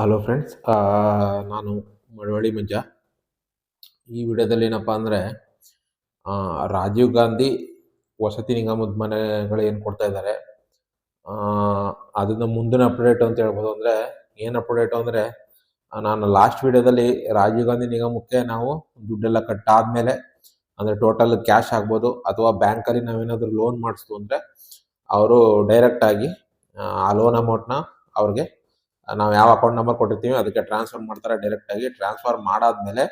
Hello friends ನಾನು ಮಳವಳ್ಳಿ ಮಂಜ. ಈ ವಿಡಿಯೋದಲ್ಲಿ ಏನಪ್ಪ ಅಂದರೆ ರಾಜೀವ್ ಗಾಂಧಿ ವಸತಿ ನಿಗಮದ ಮನೆಗಳು ಏನು ಕೊಡ್ತಾ ಇದ್ದಾರೆ ಅದನ್ನು ಮುಂದಿನ ಅಪ್ಡೇಟ್ ಅಂತ ಹೇಳ್ಬೋದು. ಅಂದರೆ ಏನು ಅಪ್ಡೇಟು ಅಂದರೆ ನಾನು ಲಾಸ್ಟ್ ವಿಡಿಯೋದಲ್ಲಿ ರಾಜೀವ್ ಗಾಂಧಿ ನಿಗಮಕ್ಕೆ ನಾವು ದುಡ್ಡೆಲ್ಲ ಕಟ್ಟಾದ್ಮೇಲೆ, ಅಂದರೆ ಟೋಟಲ್ ಕ್ಯಾಶ್ ಆಗ್ಬೋದು ಅಥವಾ ಬ್ಯಾಂಕಲ್ಲಿ ನಾವೇನಾದರೂ ಲೋನ್ ಮಾಡಿಸ್ತು ಅಂದರೆ, ಅವರು ಡೈರೆಕ್ಟಾಗಿ ಆ ಲೋನ್ ಅಮೌಂಟ್ನ ಅವ್ರಿಗೆ ನಾವು ಯಾವ ಅಕೌಂಟ್ ನಂಬರ್ ಕೊಟ್ಟಿರ್ತೀವಿ, ಅದಕ್ಕೆ ಟ್ರಾನ್ಸ್ಫರ್ ಮಾಡ್ತಾರೆ ಡೈರೆಕ್ಟ್ ಆಗಿ. ಟ್ರಾನ್ಸ್ಫರ್ ಮಾಡಾದ್ಮೇಲೆ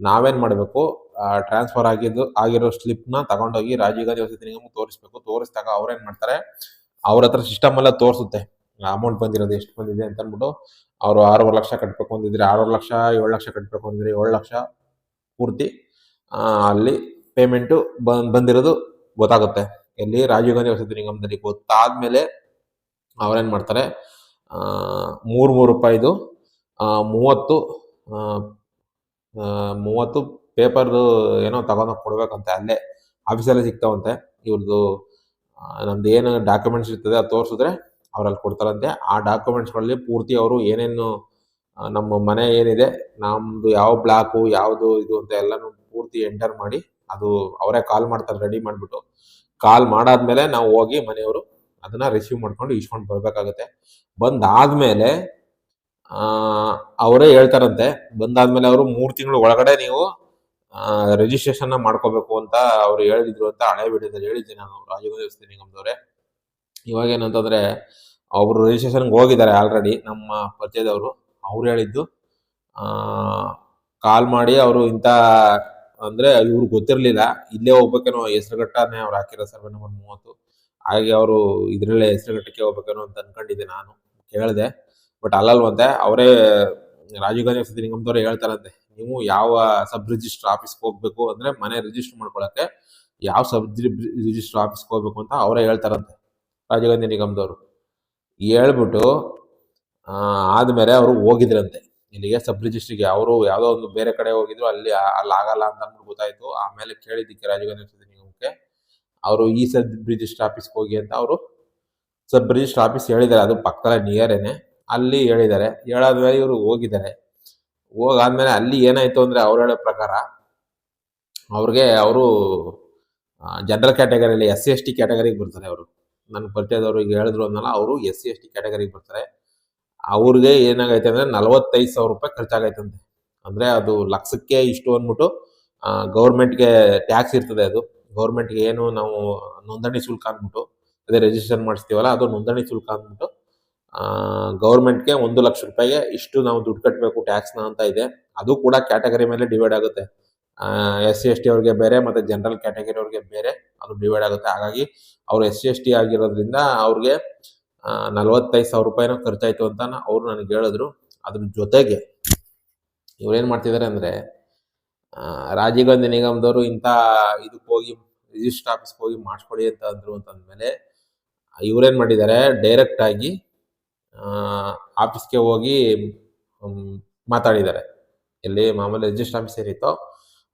ನಾವೇನ್ ಮಾಡಬೇಕು? ಟ್ರಾನ್ಸ್ಫರ್ ಆಗಿದ್ದು, ಆಗಿರೋ ಸ್ಲಿಪ್ನ ತಗೊಂಡೋಗಿ ರಾಜೀವ್ ಗಾಂಧಿ ವಸತಿ ನಿಗಮ ತೋರಿಸ್ಬೇಕು. ತೋರಿಸಿದಾಗ ಅವ್ರೇನ್ ಮಾಡ್ತಾರೆ? ಅವ್ರ ಹತ್ರ ಸಿಸ್ಟಮ್ ಎಲ್ಲ ತೋರಿಸುತ್ತೆ. ಅಮೌಂಟ್ ಬಂದಿರೋದು ಎಷ್ಟು ಬಂದಿದೆ ಅಂತ ಅಂದ್ಬಿಟ್ಟು ಅವರು ಆರೂವರೆ ಲಕ್ಷ ಕಟ್ಟಬೇಕು ಅಂದಿದ್ರೆ, ಆರೂವರೆ ಲಕ್ಷ, ಏಳು ಲಕ್ಷ ಕಟ್ಟಬೇಕು ಅಂದಿದ್ರೆ ಏಳು ಲಕ್ಷ ಪೂರ್ತಿ ಅಲ್ಲಿ ಪೇಮೆಂಟು ಬಂದ್, ಬಂದಿರೋದು ಗೊತ್ತಾಗುತ್ತೆ. ಇಲ್ಲಿ ರಾಜೀವ್ ಗಾಂಧಿ ವಸತಿ ನಿಗಮದಲ್ಲಿ ಗೊತ್ತಾದ್ಮೇಲೆ ಅವ್ರೇನ್ ಮಾಡ್ತಾರೆ? ಮೂರು ಮೂರು ರೂಪಾಯಿದು ಮೂವತ್ತು ಮೂವತ್ತು ಪೇಪರ್ದು ಏನೋ ತಗೊಂಡೋಗಿ ಕೊಡ್ಬೇಕಂತೆ ಅಲ್ಲೇ. ಆಫೀಸಲ್ಲೇ ಸಿಗ್ತಾವಂತೆ. ಇವ್ರದ್ದು ನಮ್ದು ಏನು ಡಾಕ್ಯುಮೆಂಟ್ಸ್ ಇರ್ತದೆ ಅದು ತೋರಿಸಿದ್ರೆ ಅವರಲ್ಲಿ ಕೊಡ್ತಾರಂತೆ. ಆ ಡಾಕ್ಯುಮೆಂಟ್ಸ್ಗಳಲ್ಲಿ ಪೂರ್ತಿ ಅವರು ಏನೇನು ನಮ್ಮ ಮನೆ ಏನಿದೆ ನಮ್ಮದು ಯಾವ ಬ್ಲಾಕು, ಯಾವುದು ಇದು ಅಂತ ಎಲ್ಲನೂ ಪೂರ್ತಿ ಎಂಟರ್ ಮಾಡಿ ಅದು ಅವರೇ ಕಾಲ್ ಮಾಡ್ತಾರೆ, ರೆಡಿ ಮಾಡಿಬಿಟ್ಟು. ಕಾಲ್ ಮಾಡಾದ್ಮೇಲೆ ನಾವು ಹೋಗಿ ಮನೆಯವರು ಅದನ್ನ ರಿಸೀವ್ ಮಾಡ್ಕೊಂಡು ಇಸ್ಕೊಂಡು ಬರ್ಬೇಕಾಗತ್ತೆ. ಬಂದಾದ್ಮೇಲೆ ಅವರೇ ಹೇಳ್ತಾರಂತೆ, ಬಂದಾದ್ಮೇಲೆ ಅವರು ಮೂರು ತಿಂಗಳು ಒಳಗಡೆ ನೀವು ರಿಜಿಸ್ಟ್ರೇಷನ್ ಮಾಡ್ಕೋಬೇಕು ಅಂತ ಅವ್ರು ಹೇಳಿದ್ರು ಅಂತ ಹಳೆ ವಿಡಿಯೋದಲ್ಲಿ ಹೇಳಿದ್ದೆ ನಾನು, ರಾಜೀವ್ ನಿಗಮದವ್ರೆ. ಇವಾಗ ಏನಂತಂದ್ರೆ, ಅವರು ರಿಜಿಸ್ಟ್ರೇಷನ್ಗೆ ಹೋಗಿದ್ದಾರೆ ಆಲ್ರೆಡಿ ನಮ್ಮ ಪರಿಚಯದವರು, ಅವ್ರು ಹೇಳಿದ್ದು. ಕಾಲ್ ಮಾಡಿ ಅವರು ಇಂಥ, ಅಂದ್ರೆ ಇವ್ರು ಗೊತ್ತಿರಲಿಲ್ಲ, ಇಲ್ಲೇ ಹೋಗ್ಬೇಕೇನೋ ಹೆಸರುಘಟ್ಟನೇ ಅವ್ರು ಹಾಕಿರೋ ಸರ್ವೆ ನಂಬರ್ ಮೂವತ್ತು. ಹಾಗೆ ಅವರು ಇದ್ರಲ್ಲೇ ಹೆಸರುಘಟ್ಟಕ್ಕೆ ಹೋಗ್ಬೇಕೇನೋ ಅಂತ ಅನ್ಕೊಂಡಿದ್ದೆ ನಾನು, ಕೇಳಿದೆ. ಬಟ್ ಅಲ್ಲಲ್ವಂತೆ ಅವರೇ ರಾಜೀವ್ ಗಾಂಧಿ ವಸತಿ ನಿಗಮದವ್ರು ಹೇಳ್ತಾರಂತೆ, ನೀವು ಯಾವ ಸಬ್ ರಿಜಿಸ್ಟರ್ ಆಫೀಸ್ಗೆ ಹೋಗ್ಬೇಕು ಅಂದ್ರೆ ಮನೆ ರಿಜಿಸ್ಟರ್ ಮಾಡ್ಕೊಳಕ್ಕೆ ಯಾವ ಸಬ್ ರಿಜಿಸ್ಟರ್ ಆಫೀಸ್ಗೆ ಹೋಗ್ಬೇಕು ಅಂತ ಅವರೇ ಹೇಳ್ತಾರಂತೆ ರಾಜೀವ್ ಗಾಂಧಿ ನಿಗಮದವರು. ಹೇಳ್ಬಿಟ್ಟು ಆದ್ಮೇಲೆ ಅವರು ಹೋಗಿದ್ರಂತೆ. ಇಲ್ಲಿಗೆ ಸಬ್ ರಿಜಿಸ್ಟ್ರಿಗೆ ಅವರು ಯಾವುದೋ ಒಂದು ಬೇರೆ ಕಡೆ ಹೋಗಿದ್ರು, ಅಲ್ಲಿ ಅಲ್ಲಿ ಆಗಲ್ಲ ಅಂತ ಅಂದ್ಬಿಟ್ಟು ಗೊತ್ತಾಯ್ತು. ಆಮೇಲೆ ಕೇಳಿದ್ದಕ್ಕೆ ರಾಜೀವ್ ಗಾಂಧಿ ಅವರು ಈ ಸಬ್ ರಿಜಿಸ್ಟರ್ ಆಫೀಸ್ಗೆ ಹೋಗಿ ಅಂತ ಅವರು ಸಬ್ ರಿಜಿಸ್ಟರ್ ಆಫೀಸ್ ಹೇಳಿದ್ದಾರೆ, ಅದು ಪಕ್ಕದ ನಿಯರೇನೆ ಅಲ್ಲಿ ಹೇಳಿದ್ದಾರೆ. ಹೇಳಾದ್ಮೇಲೆ ಇವರು ಹೋಗಿದ್ದಾರೆ. ಹೋಗಾದ್ಮೇಲೆ ಅಲ್ಲಿ ಏನಾಯ್ತು ಅಂದ್ರೆ ಅವ್ರು ಹೇಳೋ ಪ್ರಕಾರ ಅವ್ರಿಗೆ ಅವರು ಜನರಲ್ ಕ್ಯಾಟಗರಿಯಲ್ಲಿ ಎಸ್ ಸಿ ಎಸ್ ಟಿ ಕ್ಯಾಟಗರಿಗೆ ಬರ್ತಾರೆ ಅವರು. ನನ್ನ ಪರಿಚಯದವರು ಈಗ ಹೇಳಿದ್ರು ಅಂದಲ್ಲ ಅವರು ಎಸ್ ಸಿ ಎಸ್ ಟಿ ಕ್ಯಾಟಗರಿಗೆ ಬರ್ತಾರೆ. ಅವ್ರಿಗೆ ಏನಾಗೈತೆ ಅಂದ್ರೆ ನಲವತ್ತೈದು ಸಾವಿರ ರೂಪಾಯಿ ಖರ್ಚಾಗೈತಂತೆ. ಅಂದ್ರೆ ಅದು ಲಕ್ಷಕ್ಕೆ ಇಷ್ಟು ಅಂದ್ಬಿಟ್ಟು ಗೌರ್ಮೆಂಟ್ಗೆ ಟ್ಯಾಕ್ಸ್ ಇರ್ತದೆ ಅದು. ಗೌರ್ಮೆಂಟ್ಗೆ ಏನು ನಾವು ನೋಂದಣಿ ಶುಲ್ಕ ಅಂದ್ಬಿಟ್ಟು, ಅದೇ ರಿಜಿಸ್ಟರ್ ಮಾಡಿಸ್ತೀವಲ್ಲ, ಅದು ನೋಂದಣಿ ಶುಲ್ಕ ಅಂದ್ಬಿಟ್ಟು ಗೌರ್ಮೆಂಟ್ಗೆ ಒಂದು ಲಕ್ಷ ರೂಪಾಯಿಗೆ ಇಷ್ಟು ನಾವು ದುಡ್ಡು ಕಟ್ಟಬೇಕು ಟ್ಯಾಕ್ಸ್ನ ಅಂತ ಇದೆ. ಅದು ಕೂಡ ಕ್ಯಾಟಗರಿ ಮೇಲೆ ಡಿವೈಡ್ ಆಗುತ್ತೆ. ಎಸ್ ಸಿ, ಎಸ್ ಟಿ ಅವ್ರಿಗೆ ಬೇರೆ, ಮತ್ತೆ ಜನರಲ್ ಕ್ಯಾಟಗರಿ ಅವ್ರಿಗೆ ಬೇರೆ, ಅದು ಡಿವೈಡ್ ಆಗುತ್ತೆ. ಹಾಗಾಗಿ ಅವ್ರು ಎಸ್ ಸಿ, ಎಸ್ ಟಿ ಆಗಿರೋದ್ರಿಂದ ಅವ್ರಿಗೆ ನಲ್ವತ್ತೈದು ಸಾವಿರ ರೂಪಾಯಿನೋ ಖರ್ಚಾಯಿತು ಅಂತ ಅವರು ನನಗೆ ಹೇಳಿದ್ರು. ಅದ್ರ ಜೊತೆಗೆ ಇವ್ರೇನ್ ಮಾಡ್ತಿದ್ದಾರೆ ಅಂದ್ರೆ ರಾಜೀವ್ ಗಾಂಧಿ ನಿಗಮದವರು ಇಂಥ ಇದಕ್ಕೆ ಹೋಗಿ ರಿಜಿಸ್ಟರ್ ಆಫೀಸ್ಗೆ ಹೋಗಿ ಮಾಡಿಸ್ಕೊಡಿ ಅಂತ ಅಂದ್ರು ಅಂತಂದ್ಮೇಲೆ ಇವ್ರೇನು ಮಾಡಿದ್ದಾರೆ? ಡೈರೆಕ್ಟ್ ಆಗಿ ಆಫೀಸ್ಗೆ ಹೋಗಿ ಮಾತಾಡಿದ್ದಾರೆ. ಎಲ್ಲಿ ಮಾಮೂಲಿ ರಿಜಿಸ್ಟರ್ ಆಫೀಸ್ ಏನಿತ್ತೋ,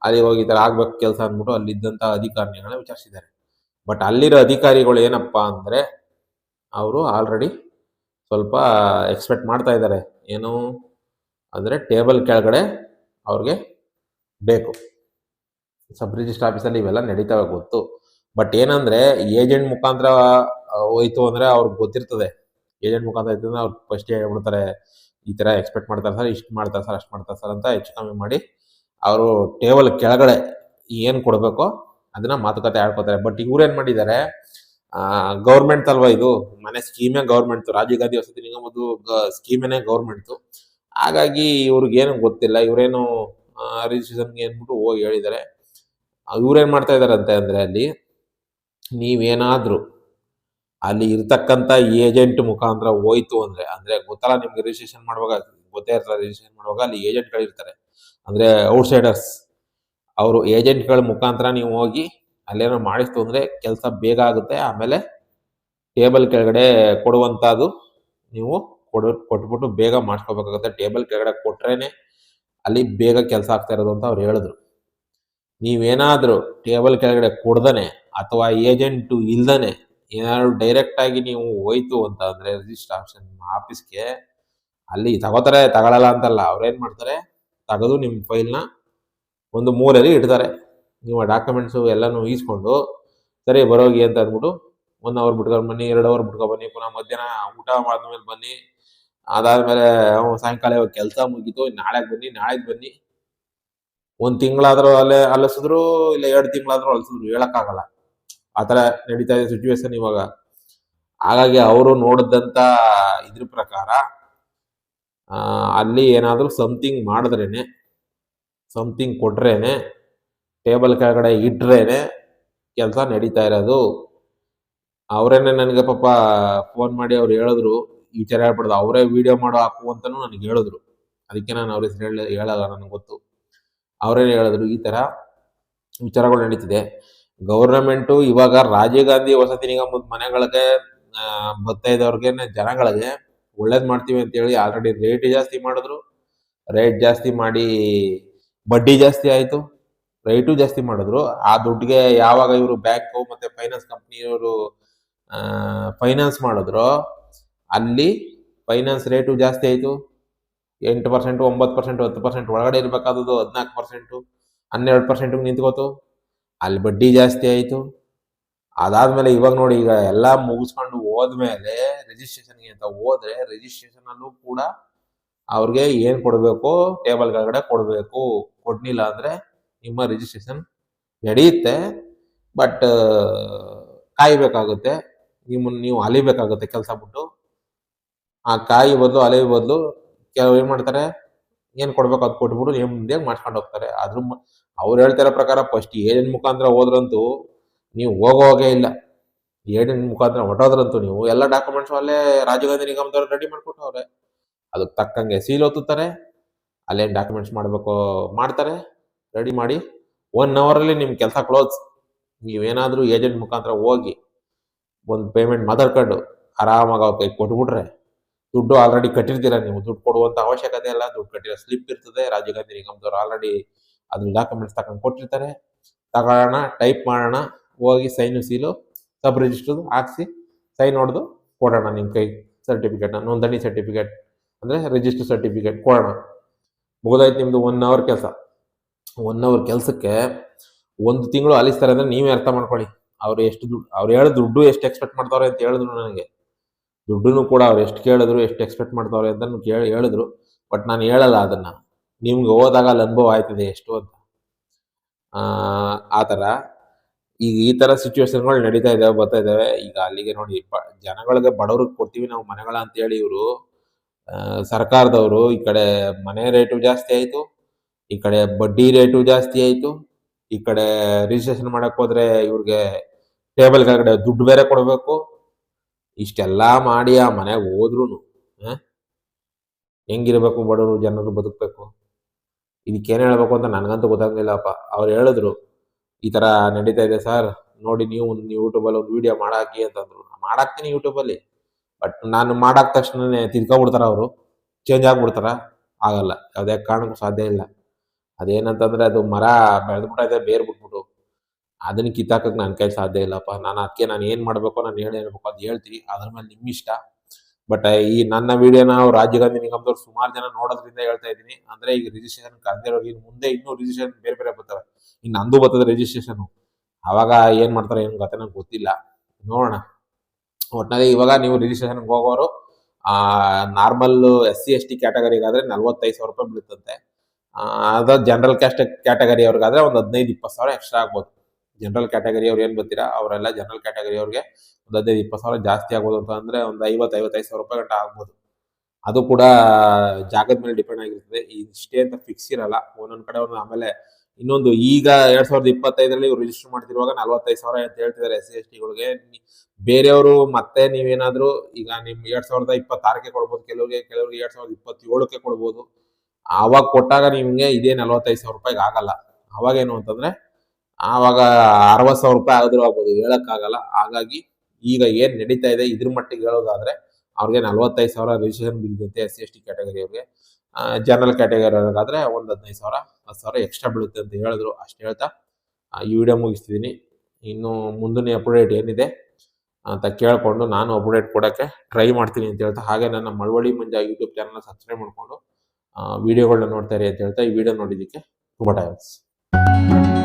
ಅಲ್ಲಿ ಹೋಗಿ ಈ ಥರ ಆಗ್ಬೇಕು ಕೆಲಸ ಅಂದ್ಬಿಟ್ಟು ಅಲ್ಲಿದ್ದಂಥ ಅಧಿಕಾರಿಗಳನ್ನ ವಿಚಾರಿಸಿದ್ದಾರೆ. ಬಟ್ ಅಲ್ಲಿರೋ ಅಧಿಕಾರಿಗಳು ಏನಪ್ಪ ಅಂದರೆ, ಅವರು ಆಲ್ರೆಡಿ ಸ್ವಲ್ಪ ಎಕ್ಸ್ಪೆಕ್ಟ್ ಮಾಡ್ತಾ ಇದ್ದಾರೆ. ಏನು ಅಂದರೆ ಟೇಬಲ್ ಕೆಳಗಡೆ ಅವ್ರಿಗೆ ಬೇಕು. ಸಬ್ ರಿಜಿಸ್ಟರ್ ಆಫೀಸಲ್ಲಿ ಇವೆಲ್ಲ ನಡೀತವೆ ಗೊತ್ತು. ಬಟ್ ಏನಂದ್ರೆ ಏಜೆಂಟ್ ಮುಖಾಂತರ ಹೋಯ್ತು ಅಂದ್ರೆ ಅವ್ರಿಗೆ ಗೊತ್ತಿರ್ತದೆ. ಏಜೆಂಟ್ ಮುಖಾಂತರ ಆಯ್ತು ಅಂದ್ರೆ ಅವ್ರು ಫಸ್ಟ್ ಹೇಳ್ಬಿಡ್ತಾರೆ ಈ ತರ ಎಕ್ಸ್ಪೆಕ್ಟ್ ಮಾಡ್ತಾರೆ ಸರ್, ಇಷ್ಟು ಮಾಡ್ತಾರೆ ಸರ್, ಅಷ್ಟು ಮಾಡ್ತಾರೆ ಸರ್ ಅಂತ ಹೆಚ್ಚು ಕಮ್ಮಿ ಮಾಡಿ ಅವರು ಟೇಬಲ್ ಕೆಳಗಡೆ ಏನು ಕೊಡಬೇಕೋ ಅದನ್ನ ಮಾತುಕತೆ ಆಡ್ಕೋತಾರೆ. ಬಟ್ ಇವ್ರೇನ್ ಮಾಡಿದ್ದಾರೆ ಗೌರ್ಮೆಂಟ್ ಅಲ್ವಾ ಇದು? ಮನೆ ಸ್ಕೀಮೇ ಗೌರ್ಮೆಂಟ್. ರಾಜೀವ್ ಗಾಂಧಿ ವಸತಿ ನಿಗಮದ್ದು ಸ್ಕೀಮೇನೆ ಗೌರ್ಮೆಂಟ್. ಹಾಗಾಗಿ ಇವ್ರಿಗೆ ಏನು ಗೊತ್ತಿಲ್ಲ, ಇವರೇನು ರಿಜಿಸ್ಟ್ರೇಷನ್ಗೆ ಅಂದ್ಬಿಟ್ಟು ಹೋಗಿ ಹೇಳಿದ್ದಾರೆ. ಇವ್ರೇನ್ ಮಾಡ್ತಾ ಇದಾರಂತೆ ಅಂದ್ರೆ ಅಲ್ಲಿ ನೀವೇನಾದ್ರೂ ಅಲ್ಲಿ ಇರ್ತಕ್ಕಂಥ ಏಜೆಂಟ್ ಮುಖಾಂತರ ಹೋಯ್ತು ಅಂದ್ರೆ ಅಂದ್ರೆ ಗೊತ್ತಲ್ಲ ನಿಮ್ಗೆ ರಿಜಿಸ್ಟ್ರೇಷನ್ ಮಾಡುವಾಗ, ಗೊತ್ತೇ ಇರ್ತಾರೆ ರಿಜಿಸ್ಟ್ರೇಷನ್ ಮಾಡುವಾಗ ಅಲ್ಲಿ ಏಜೆಂಟ್ಗಳು ಇರ್ತಾರೆ. ಅಂದ್ರೆ ಔಟ್ಸೈಡರ್ಸ್ ಅವರು ಏಜೆಂಟ್ಗಳ ಮುಖಾಂತರ ನೀವು ಹೋಗಿ ಅಲ್ಲೇನೋ ಮಾಡಿಸ್ತು ಅಂದ್ರೆ ಕೆಲಸ ಬೇಗ ಆಗುತ್ತೆ. ಆಮೇಲೆ ಟೇಬಲ್ ಕೆಳಗಡೆ ಕೊಡುವಂಥದ್ದು ನೀವು ಕೊಡು ಕೊಟ್ಬಿಟ್ಟು ಬೇಗ ಮಾಡಿಸ್ಕೋಬೇಕಾಗುತ್ತೆ. ಟೇಬಲ್ ಕೆಳಗಡೆ ಕೊಟ್ರೇನೆ ಅಲ್ಲಿ ಬೇಗ ಕೆಲಸ ಆಗ್ತಾ ಇರೋದು ಅಂತ ಅವ್ರು ಹೇಳಿದ್ರು. ನೀವೇನಾದರೂ ಟೇಬಲ್ ಕೆಳಗಡೆ ಕೊಡ್ದನೆ ಅಥವಾ ಏಜೆಂಟು ಇಲ್ದನೆ ಏನಾದ್ರು ಡೈರೆಕ್ಟಾಗಿ ನೀವು ಹೋಯ್ತು ಅಂತ ಅಂದರೆ ರಿಜಿಸ್ಟ್ರೇಷನ್ ಆಫೀಸ್ಗೆ ಅಲ್ಲಿ ತಗೋತಾರೆ, ತಗೊಳಲ್ಲ ಅಂತಲ್ಲ, ಅವ್ರೇನು ಮಾಡ್ತಾರೆ? ತೆಗೆದು ನಿಮ್ಮ ಫೈಲ್ನ ಒಂದು ಮೂಲೆಯಲ್ಲಿ ಇಡ್ತಾರೆ. ನಿಮ್ಮ ಡಾಕ್ಯುಮೆಂಟ್ಸು ಎಲ್ಲನೂ ಈಸ್ಕೊಂಡು ಸರಿ ಬರೋಗಿ ಅಂತ ಅಂದ್ಬಿಟ್ಟು ಒನ್ ಅವರ್ ಬಿಟ್ಕೊಂಡು ಬನ್ನಿ, ಎರಡು ಅವರ್ ಬಿಟ್ಕೊಂಡು ಬನ್ನಿ, ಪುನಃ ಮಧ್ಯಾಹ್ನ ಊಟ ಮಾಡಿದ್ಮೇಲೆ ಬನ್ನಿ ಅದಾದ್ಮೇಲೆ ಮೇಲೆ ಸಾಯಂಕಾಲ ಕೆಲಸ ಮುಗಿತು ನಾಳೆ ಬನ್ನಿ ನಾಳೆಗೆ ಬನ್ನಿ. ಒಂದ್ ತಿಂಗಳಾದ್ರೂ ಅಲ್ಲೇ ಅಲಸಿದ್ರು ಇಲ್ಲ ಎರಡು ತಿಂಗಳಾದ್ರೂ ಅಲಸಿದ್ರು ಹೇಳಕ್ಕಾಗಲ್ಲ. ಆತರ ನಡೀತಾ ಇದೆ ಸಿಚುವೇಶನ್ ಇವಾಗ. ಹಾಗಾಗಿ ಅವರು ನೋಡಿದಂತ ಇದ್ರ ಪ್ರಕಾರ ಅಲ್ಲಿ ಏನಾದರೂ ಸಮಥಿಂಗ್ ಮಾಡಿದ್ರೇನೆ ಸಮಥಿಂಗ್ ಕೊಟ್ರೇನೆ, ಟೇಬಲ್ ಕೆಳಗಡೆ ಇಟ್ರೇನೆ ಕೆಲಸ ನಡೀತಾ ಇರೋದು. ಅವರೇನೆ ನನಗೆ ಪಾಪ ಫೋನ್ ಮಾಡಿ ಅವ್ರು ಹೇಳಿದ್ರು. ಈ ಥರ ಹೇಳ್ಬಿಡ್ದು. ಅವರೇ ವಿಡಿಯೋ ಮಾಡೋ ಹಾಕು ಅಂತಾನು ನನಗೆ ಹೇಳಿದ್ರು. ಅದಕ್ಕೆ ನಾನು ಅವ್ರ ಹೆಸರು ಹೇಳಿ ಹೇಳಲ್ಲ ನನಗೆ ಗೊತ್ತು. ಅವರೇನು ಹೇಳಿದ್ರು ಈ ಥರ ವಿಚಾರಗಳು ನಡೀತಿದೆ. ಗೌರ್ನಮೆಂಟು ಇವಾಗ ರಾಜೀವ್ ಗಾಂಧಿ ವಸತಿ ನಿಗಮದ ಮನೆಗಳಿಗೆ ಬರ್ತಾ ಇದ್ದವ್ರಿಗೆ, ಜನಗಳಿಗೆ ಒಳ್ಳೇದ್ ಮಾಡ್ತೀವಿ ಅಂತ ಹೇಳಿ ಆಲ್ರೆಡಿ ರೇಟ್ ಜಾಸ್ತಿ ಮಾಡಿದ್ರು. ರೇಟ್ ಜಾಸ್ತಿ ಮಾಡಿ ಬಡ್ಡಿ ಜಾಸ್ತಿ ಆಯ್ತು. ರೈಟು ಜಾಸ್ತಿ ಮಾಡಿದ್ರು. ಆ ದುಡ್ಡಿಗೆ ಯಾವಾಗ ಇವರು ಬ್ಯಾಂಕು ಮತ್ತೆ ಫೈನಾನ್ಸ್ ಕಂಪ್ನಿಯವರು ಫೈನಾನ್ಸ್ ಮಾಡಿದ್ರು ಅಲ್ಲಿ ಫೈನಾನ್ಸ್ ರೇಟು ಜಾಸ್ತಿ ಆಯಿತು. ಎಂಟು ಪರ್ಸೆಂಟು ಒಂಬತ್ತು ಪರ್ಸೆಂಟ್ ಹತ್ತು ಪರ್ಸೆಂಟ್ ಒಳಗಡೆ ಇರಬೇಕಾದದ್ದು ಹದಿನಾಲ್ಕು ಪರ್ಸೆಂಟು ಹನ್ನೆರಡು ಪರ್ಸೆಂಟಿಗೆ ನಿಂತ್ಕೋತು. ಅಲ್ಲಿ ಬಡ್ಡಿ ಜಾಸ್ತಿ ಆಯಿತು. ಅದಾದಮೇಲೆ ಇವಾಗ ನೋಡಿ, ಈಗ ಎಲ್ಲ ಮುಗಿಸ್ಕೊಂಡು ಹೋದ್ಮೇಲೆ ರಿಜಿಸ್ಟ್ರೇಷನ್ಗೆ ಅಂತ ಹೋದ್ರೆ ರಿಜಿಸ್ಟ್ರೇಷನ್ ಅಲ್ಲೂ ಕೂಡ ಅವ್ರಿಗೆ ಏನು ಕೊಡಬೇಕು? ಟೇಬಲ್ ಕೆಳಗಡೆ ಕೊಡಬೇಕು. ಕೊಡ್ಲಿಲ್ಲ ಅಂದ್ರೆ ನಿಮ್ಮ ರಿಜಿಸ್ಟ್ರೇಷನ್ ನಡೆಯುತ್ತೆ. ಬಟ್ ಕಾಯಬೇಕಾಗುತ್ತೆ. ನಿಮ್ಮನ್ನು ನೀವು ಅಲಿಬೇಕಾಗುತ್ತೆ ಕೆಲಸ ಬಿಟ್ಟು. ಆ ಕಾಯಿ ಬದಲು, ಅಲೆ ಬದಲು ಕೆಲವು ಏನ್ ಮಾಡ್ತಾರೆ, ಏನ್ ಕೊಡ್ಬೇಕು ಅದು ಕೊಟ್ಬಿಟ್ಟು ಮುಂದೆ ಮಾಡ್ಕೊಂಡು ಹೋಗ್ತಾರೆ. ಅದ್ರ ಮ- ಅವ್ರು ಹೇಳ್ತಿರೋ ಪ್ರಕಾರ ಫಸ್ಟ್ ಏಜೆಂಟ್ ಮುಖಾಂತರ ಹೋದ್ರಂತೂ ನೀವು ಹೋಗೋಗೆ ಇಲ್ಲ. ಏಜೆಂಟ್ ಮುಖಾಂತರ ಹೊಟ್ಟೋದ್ರಂತೂ ನೀವು ಎಲ್ಲ ಡಾಕ್ಯುಮೆಂಟ್ಸ್ ಅಲ್ಲೇ ರಾಜೀವ್ ಗಾಂಧಿ ನಿಗಮದವ್ರು ರೆಡಿ ಮಾಡ್ಕೊಟ್ಟವ್ರೆ ಅದಕ್ಕೆ ತಕ್ಕಂಗೆ ಸೀಲ್ ಒತ್ತುತ್ತಾರೆ. ಅಲ್ಲೇನು ಡಾಕ್ಯುಮೆಂಟ್ಸ್ ಮಾಡಬೇಕು ಮಾಡ್ತಾರೆ. ರೆಡಿ ಮಾಡಿ ಒನ್ ಅವರಲ್ಲಿ ನಿಮ್ಮ ಕೆಲಸ ಕ್ಲೋಸ್ ನೀವೇನಾದರೂ ಏಜೆಂಟ್ ಮುಖಾಂತರ ಹೋಗಿ ಒಂದು ಪೇಮೆಂಟ್ ಮಾತಾಡ್ಕೊಂಡು ಆರಾಮಾಗಿ ಅವ್ರ ಕೈ ಕೊಟ್ಬಿಟ್ರೆ ದುಡ್ಡು ಆಲ್ರೆಡಿ ಕಟ್ಟಿರ್ತೀರ ನೀವು. ದುಡ್ಡು ಕೊಡುವಂತ ಅವಶ್ಯಕತೆ ಇಲ್ಲ, ದುಡ್ಡು ಕಟ್ಟಿರೋ ಸ್ಲಿಪ್ ಇರ್ತದೆ. ರಾಜೀವ್ ಗಾಂಧಿ ನಿಗಮದವ್ರು ಆಲ್ರೆಡಿ ಅದ್ರ ಡಾಕ್ಯುಮೆಂಟ್ಸ್ ತಗೊಂಡು ಕೊಟ್ಟಿರ್ತಾರೆ. ತಗೊಳ್ಳೋಣ ಟೈಪ್ ಮಾಡೋಣ, ಹೋಗಿ ಸೈನು ಸೀಲು ಸಬ್ ರಿಜಿಸ್ಟರ್ ಹಾಕ್ಸಿ ಸೈನ್ ಹೊಡೆದು ಕೊಡೋಣ ನಿಮ್ಮ ಕೈ ಸರ್ಟಿಫಿಕೇಟ್ನ ನೋಂದಣಿ ಸರ್ಟಿಫಿಕೇಟ್ ಅಂದರೆ ರಿಜಿಸ್ಟರ್ ಸರ್ಟಿಫಿಕೇಟ್ ಕೊಡೋಣ. ಮುಗಿದಾಯ್ತು ನಿಮ್ಮದು ಒನ್ ಅವರ್ ಕೆಲಸ. ಒನ್ ಅವರ್ ಕೆಲಸಕ್ಕೆ ಒಂದು ತಿಂಗಳು ಅಲಿಸ್ತಾರೆ ಅಂದರೆ ನೀವೇ ಅರ್ಥ ಮಾಡ್ಕೊಳ್ಳಿ. ಅವ್ರು ಎಷ್ಟು ದುಡ್ಡು, ಅವ್ರು ಹೇಳೋ ದುಡ್ಡು ಎಷ್ಟು ಎಕ್ಸ್ಪೆಕ್ಟ್ ಮಾಡ್ತಾವ್ರೆ ಅಂತ ಹೇಳಿದ್ರು ನನಗೆ. ದುಡ್ಡು ಕೂಡ ಅವ್ರು ಎಷ್ಟು ಕೇಳಿದ್ರು ಎಷ್ಟು ಎಕ್ಸ್ಪೆಕ್ಟ್ ಮಾಡ್ತಾವ್ರೆ ಅಂತ ಕೇಳಿ ಹೇಳಿದ್ರು. ಬಟ್ ನಾನು ಹೇಳಲ್ಲ ಅದನ್ನ. ನಿಮ್ಗೆ ಹೋದಾಗ ಅಲ್ಲಿ ಅನುಭವ ಆಯ್ತದೆ ಎಷ್ಟು ಅಂತ. ಆ, ಥರ. ಈಗ ಈ ಥರ ಸಿಚುವೇಶನ್ಗಳು ನಡೀತಾ ಇದ್ದಾವೆ ಬರ್ತಾ ಇದ್ದಾವೆ ಈಗ ಅಲ್ಲಿಗೆ ನೋಡಿ ಜನಗಳಿಗೆ ಬಡವ್ರಿಗೆ ಕೊಡ್ತೀವಿ ನಾವು ಮನೆಗಳ ಅಂತೇಳಿ ಇವರು. ಸರ್ಕಾರದವರು ಈ ಕಡೆ ಮನೆ ರೇಟು ಜಾಸ್ತಿ ಆಯಿತು. ಈ ಕಡೆ ಬಡ್ಡಿ ರೇಟು ಜಾಸ್ತಿ ಆಯಿತು. ಈ ಕಡೆ ರಿಜಿಸ್ಟ್ರೇಷನ್ ಮಾಡಕ್ ಹೋದ್ರೆ ಇವ್ರಿಗೆ ಟೇಬಲ್ ಕೆಳಗಡೆ ದುಡ್ಡು ಬೇರೆ ಕೊಡಬೇಕು. ಇಷ್ಟೆಲ್ಲ ಮಾಡಿ ಆ ಮನೆಗೆ ಹೋದ್ರು ಹೆಂಗಿರ್ಬೇಕು ಬಡವರು ಜನರು ಬದುಕಬೇಕು? ಇದಕ್ಕೇನು ಹೇಳ್ಬೇಕು ಅಂತ ನನಗಂತೂ ಗೊತ್ತಾಗಲಿಲ್ಲಪ್ಪ. ಅವ್ರು ಹೇಳಿದ್ರು, ಈ ತರ ನಡೀತಾ ಇದೆ ಸರ್, ನೋಡಿ ನೀವು ಒಂದು ಯೂಟ್ಯೂಬಲ್ಲಿ ಒಂದು ವಿಡಿಯೋ ಮಾಡಾಕಿ ಅಂತಂದ್ರು. ಮಾಡಾಕ್ತೀನಿ ಯೂಟ್ಯೂಬಲ್ಲಿ, ಬಟ್ ನಾನು ಮಾಡಾಕ್ ತಕ್ಷಣನೇ ತಿದ್ಕೊಬಿಡ್ತಾರ ಅವರು ಚೇಂಜ್ ಆಗ್ಬಿಡ್ತಾರ, ಆಗಲ್ಲ. ಯಾವುದೇ ಕಾರಣಕ್ಕೂ ಸಾಧ್ಯ ಇಲ್ಲ. ಅದೇನಂತಂದ್ರೆ ಅದು ಮರ ಬೆಳೆದ್ಬಿಟ್ಟೈತೆ ಬೇರ್ ಬಿಟ್ಬಿಟ್ಟು ಅದನ್ನ ಕಿತ್ತಾಕಕ್ ನನ್ನ ಕೈ ಸಾಧ್ಯ ಇಲ್ಲಪ್ಪ. ನಾನು ಅದಕ್ಕೆ ನಾನು ಏನ್ ಮಾಡಬೇಕು ನಾನು ಹೇಳಿ ಹೇಳ್ಬೇಕು ಅದು ಹೇಳ್ತೀನಿ. ಅದ್ರ ಮೇಲೆ ನಿಮ್ ಇಷ್ಟ. ಬಟ್ ಈ ನನ್ನ ವಿಡಿಯೋನ ರಾಜೀವ್ ಗಾಂಧಿ ನಿಗಮದವ್ರು ಸುಮಾರು ಜನ ನೋಡೋದ್ರಿಂದ ಹೇಳ್ತಾ ಇದ್ದೀನಿ. ಅಂದ್ರೆ ಈಗ ರಿಜಿಸ್ಟ್ರೇಷನ್ ಕರೆದಿರೋ ಇನ್ನು ಮುಂದೆ ಇನ್ನೂ ರಿಜಿಸ್ಟ್ರೇಷನ್ ಬೇರೆ ಬೇರೆ ಬರ್ತಾರೆ. ಇನ್ನು ನಂದು ಬರ್ತದೆ ರಿಜಿಸ್ಟ್ರೇಷನ್ ಅವಾಗ ಏನ್ ಮಾಡ್ತಾರೆ ಏನು ಗೊತ್ತ ನಂಗೆ ಗೊತ್ತಿಲ್ಲ. ನೋಡೋಣ. ಒಟ್ಟಿನಲ್ಲಿ ಇವಾಗ ನೀವು ರಿಜಿಸ್ಟ್ರೇಷನ್ಗೆ ಹೋಗೋರು, ಆ normal S C S T ಕ್ಯಾಟಗರಿಗಾದ್ರೆ ನಲ್ವತ್ತೈದು ಸಾವಿರ ರೂಪಾಯಿ ಬೀಳುತ್ತಂತೆ. ಅದ ಜನರಲ್ ಕ್ಯಾಸ್ಟ್ ಕ್ಯಾಟಗರಿ ಅವ್ರಿಗಾದ್ರೆ ಒಂದು ಹದಿನೈದು, ಇಪ್ಪತ್ತು ಸಾವಿರ ಎಕ್ಸ್ಟ್ರಾ ಆಗ್ಬೋದು. ಜನರಲ್ ಕ್ಯಾಟಗರಿ ಅವ್ರು ಏನ್ ಬರ್ತೀರಾ ಅವರೆಲ್ಲ ಜನರಲ್ ಕ್ಯಾಟಗರಿ ಅವ್ರಿಗೆ ಒಂದು ಹದಿನೈದು, ಇಪ್ಪತ್ತು ಸಾವಿರ ಜಾಸ್ತಿ ಆಗ್ಬೋದು ಅಂತ ಅಂದ್ರೆ ಒಂದು ಐವತ್ತು, ಐವತ್ತೈದು ಸಾವಿರ ರೂಪಾಯಿ ಗಂಟ ಆಗ್ಬೋದು. ಅದು ಕೂಡ ಜಾಗದ ಮೇಲೆ ಡಿಪೆಂಡ್ ಆಗಿರ್ತದೆ. ಇಷ್ಟೇ ಅಂತ ಫಿಕ್ಸ್ ಇರಲ್ಲ. ಒಂದೊಂದು ಕಡೆ ಒಂದು ಆಮೇಲೆ ಇನ್ನೊಂದು ಈಗ ಎರಡ್ ಸಾವಿರದ ಇಪ್ಪತ್ತೈದರಲ್ಲಿ ರಿಜಿಸ್ಟರ್ ಮಾಡ್ತಿರುವಾಗ ನಲ್ವತ್ತೈದು ಸಾವಿರ ಅಂತ ಹೇಳ್ತಿದ್ದಾರೆ ಎಸ್ ಸಿ ಎಸ್ ಟಿಗಳಿಗೆ. ಬೇರೆಯವರು ಮತ್ತೆ ನೀವೇನಾದ್ರೂ ಈಗ ನಿಮ್ ಎರಡ್ ಸಾವಿರದ ಇಪ್ಪತ್ತಾರಕ್ಕೆ ಕೊಡ್ಬೋದು, ಕೆಲವರಿಗೆ ಕೆಲವರಿಗೆ ಎರಡ್ ಸಾವಿರದ ಇಪ್ಪತ್ತೇಳಕ್ಕೆ ಕೊಡ್ಬೋದು. ಆವಾಗ ಕೊಟ್ಟಾಗ ನಿಮ್ಗೆ ಇದೇ ನಲ್ವತ್ತೈದು ಸಾವಿರ ರೂಪಾಯಿಗೆ ಆಗಲ್ಲ. ಅವಾಗೇನು ಅಂತಂದ್ರೆ ಆವಾಗ ಅರವತ್ತು ಸಾವಿರ ರೂಪಾಯಿ ಆದ್ರೂ ಆಗ್ಬೋದು, ಹೇಳಕ್ಕಾಗಲ್ಲ. ಹಾಗಾಗಿ ಈಗ ಏನ್ ನಡೀತಾ ಇದೆ, ಇದ್ರ ಮಟ್ಟಿಗೆ ಹೇಳೋದಾದ್ರೆ ಅವ್ರಿಗೆ ನಲ್ವತ್ತೈದು ಸಾವಿರ ರಿಜಿಸ್ಟ್ರೇಷನ್ ಬೀಳುತ್ತೆ S C S T category ಅವ್ರಿಗೆ ಜನರಲ್ ಕ್ಯಾಟಗರಿ ಅವ್ರಿಗಾದ್ರೆ ಒಂದು ಹದಿನೈದು ಸಾವಿರ, ಹತ್ತು ಸಾವಿರ ಎಕ್ಸ್ಟ್ರಾ ಬೀಳುತ್ತೆ ಅಂತ ಹೇಳಿದ್ರು, ಅಷ್ಟು ಹೇಳ್ತಾ ಈ ವಿಡಿಯೋ ಮುಗಿಸ್ತಿದ್ದೀನಿ ಇನ್ನು ಮುಂದಿನ ಅಪ್ಡೇಟ್ ಏನಿದೆ ಅಂತ ಕೇಳಿಕೊಂಡು ನಾನು ಅಪ್ಡೇಟ್ ಕೊಡೋಕ್ಕೆ ಟ್ರೈ ಮಾಡ್ತೀನಿ ಅಂತ ಹೇಳ್ತಾ, ಹಾಗೆ ನನ್ನ ಮಳವಳ್ಳಿ ಮಂಜ ಯೂಟ್ಯೂಬ್ ಚಾನಲ್ನ ಸಬ್ಸ್ಕ್ರೈಬ್ ಮಾಡಿಕೊಂಡು ವಿಡಿಯೋಗಳನ್ನ ನೋಡ್ತಾರೆ ಅಂತ ಹೇಳ್ತಾ, ಈ ವಿಡಿಯೋ ನೋಡಿದ್ದಕ್ಕೆ ತುಂಬ ಥ್ಯಾಂಕ್ಸ್